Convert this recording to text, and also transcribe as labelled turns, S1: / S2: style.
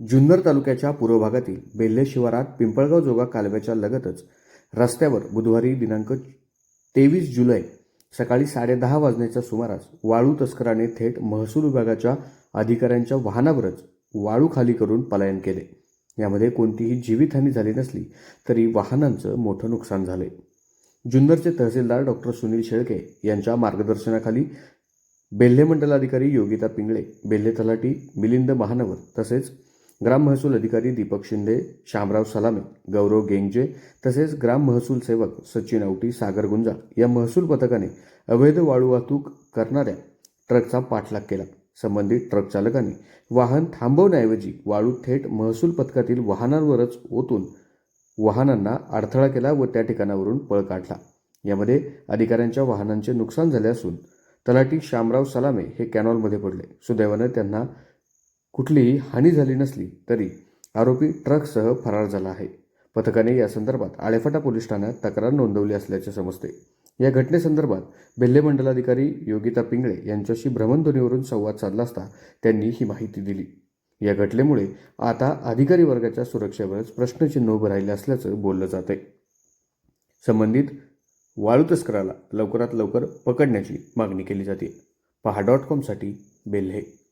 S1: जुन्नर तालुक्याच्या पूर्व भागातील बेल्हे शिवारात पिंपळगाव जोगा कालव्याच्या लगतच रस्त्यावर बुधवारी दिनांक तेवीस जुलै सकाळी साडेदहा वाजण्याच्या सुमारास वाळू तस्कराने थेट महसूल विभागाच्या अधिकाऱ्यांच्या वाहनावरच वाळू खाली करून पलायन केले. यामध्ये कोणतीही जीवितहानी झाली नसली तरी वाहनांचं मोठं नुकसान झाले. जुन्नरचे तहसीलदार डॉक्टर सुनील शेळके यांच्या मार्गदर्शनाखाली बेल्हे मंडलाधिकारी योगिता पिंगळे बेल्हे तलाठी मिलिंद महानवर तसेच ग्राम महसूल अधिकारी दीपक शिंदे शामराव सलामे गौरव गेंगजे तसेच ग्राम महसूल सेवक सचिन औटी सागर गुंजा या महसूल पथकाने अवैध वाळू वाहतूक करणाऱ्या ट्रकचा पाठलाग केला. संबंधित ट्रक चालकाने वाहन थांबवण्याऐवजी वाळू थेट महसूल पथकातील वाहनांवरच ओतून वाहनांना अडथळा केला व त्या ठिकाणावरून पळ काढला. यामध्ये अधिकाऱ्यांच्या वाहनांचे नुकसान झाले असून तलाठी शामराव सलामे हे कॅनॉलमध्ये पडले. सुदैवानं त्यांना कुठलीही हानी झाली नसली तरी आरोपी ट्रकसह फरार झाला आहे. पथकाने या संदर्भात आळेफाटा पोलीस ठाण्यात तक्रार नोंदवली असल्याचे समजते. या घटनेसंदर्भात बेल्हे मंडलाधिकारी योगिता पिंगळे यांच्याशी भ्रमणध्वनीवरून संवाद साधला असता त्यांनी ही माहिती दिली. या घटनेमुळे आता अधिकारी वर्गाच्या सुरक्षेवरच प्रश्नचिन्ह उभं राहिले असल्याचं बोललं जात आहे संबंधित वाळू तस्कराला लवकरात लवकर पकडण्याची मागणी केली जाते. पहा डॉट कॉमसाठी बेल्हे.